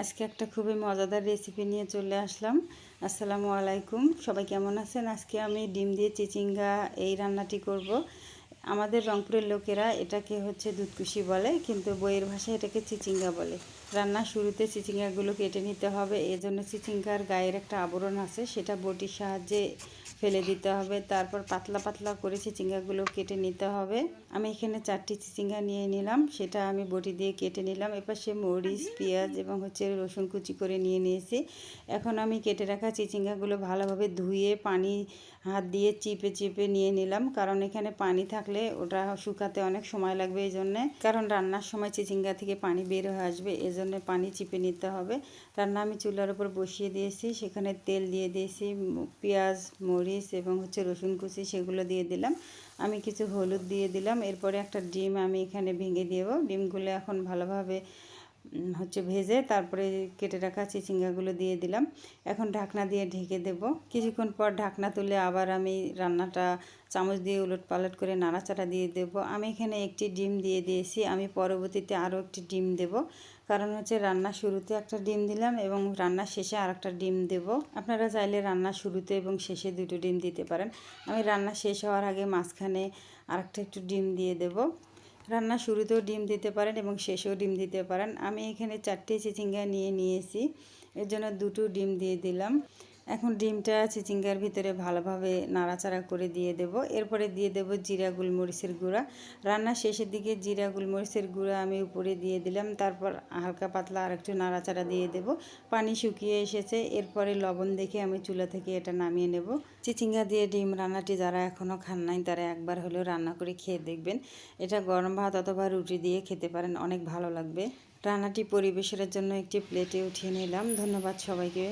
আজকে একটা খুবই মজাদার রেসিপি নিয়ে চলে আসলাম। আসসালামু আলাইকুম। সবাই কেমন আছেন? আজকে আমি ডিম দিয়ে চিচিঙ্গা এই রান্নাটি করব। আমাদের রংপুরের লোকেরা এটাকে হচ্ছে দুধকুশি বলে, কিন্তু বইয়ের ভাষায় এটাকে চিচিঙ্গা বলে। রান্নার শুরুতে চিচিঙ্গাগুলো কেটে নিতে হবে এই জন্য চিচিঙ্গার গায়ের একটা আবরণ আছে, সেটা বটির সাহায্যে ফেলে দিতে হবে। তারপর পাতলা পাতলা করে চিচিঙ্গাগুলো কেটে নিতে হবে। আমি এখানে চারটি চিচিঙ্গা নিয়ে নিলাম, সেটা আমি বটি দিয়ে কেটে নিলাম। এপাশে মরিচ, পেঁয়াজ এবং হচ্ছে রসুন কুচি করে নিয়ে নিয়েছি। এখন আমি কেটে রাখা চিচিঙ্গাগুলো ভালোভাবে ধুয়ে পানি হাত দিয়ে চিপে চিপে নিয়ে নিলাম, কারণ এখানে পানি থাকলে ওটা শুকাতে অনেক সময় লাগবে এই জন্যে। কারণ রান্নার সময় চিচিঙ্গা থেকে পানি বের হয়ে আসবে, এই জন্য পানি চিপে নিতে হবে। রান্না আমি চুলার উপর বসিয়ে দিয়েছি, সেখানে তেল দিয়ে দিয়েছি, পেঁয়াজ, মরিচ এবং হচ্ছে রসুন কুচি সেগুলো দিয়ে দিলাম। আমি কিছু হলুদ দিয়ে দিলাম, এরপরে একটা ডিম আমি এখানে ভেঙে দেবো। ডিমগুলো এখন ভালোভাবে হচ্ছে ভেজে তারপরে কেটে রাখা চিচিঙ্গাগুলো দিয়ে দিলাম। এখন ঢাকনা দিয়ে ঢেকে দেব। কিছুক্ষণ পর ঢাকনা তুলে আবার আমি রান্নাটা চামচ দিয়ে উলট পালট করে নাড়াচাড়া দিয়ে দেব। আমি এখানে একটি ডিম দিয়ে দিয়েছি। আমি পরবর্তীতে আরও একটি ডিম দেব। কারণ হচ্ছে রান্না শুরুতে একটা ডিম দিলাম এবং রান্নার শেষে আর একটা ডিম দেব। আপনারা চাইলে রান্না শুরুতে এবং শেষে দুটো ডিম দিতে পারেন। আমি রান্না শেষ হওয়ার আগে মাঝখানে আরেকটা একটু ডিম দিয়ে দেব। রান্না শুরুতেও ডিম দিতে পারেন এবং শেষেও ডিম দিতে পারেন। আমি এখানে চারটে চিচিঙ্গা নিয়ে নিয়েছি। এর জন্য দুটো ডিম দিয়ে দিলাম। এখন ডিমটা চিচিঙ্গার ভিতরে ভালোভাবে নাড়াচাড়া করে দিয়ে দেব। এরপরে দিয়ে দেব জিরা, গোলমরিচের গুঁড়া। রান্নার শেষের দিকে জিরা, গোলমরিচের গুঁড়া আমি উপরে দিয়ে দিলাম। তারপর হালকা পাতলা আর একটু নাড়াচাড়া দিয়ে দেব। পানি শুকিয়ে এসেছে। এরপরে লবণ দেখে আমি চুলা থেকে এটা নামিয়ে নেব। চিচিঙ্গা দিয়ে ডিম রান্নাটি যারা এখনও খান নাই, তারা একবার হলেও রান্না করে খেয়ে দেখবেন। এটা গরম ভাত অথবা রুটি দিয়ে খেতে পারেন, অনেক ভালো লাগবে। রান্নাটি পরিবেশের জন্য একটি প্লেটে উঠিয়ে নিলাম। ধন্যবাদ সবাইকে।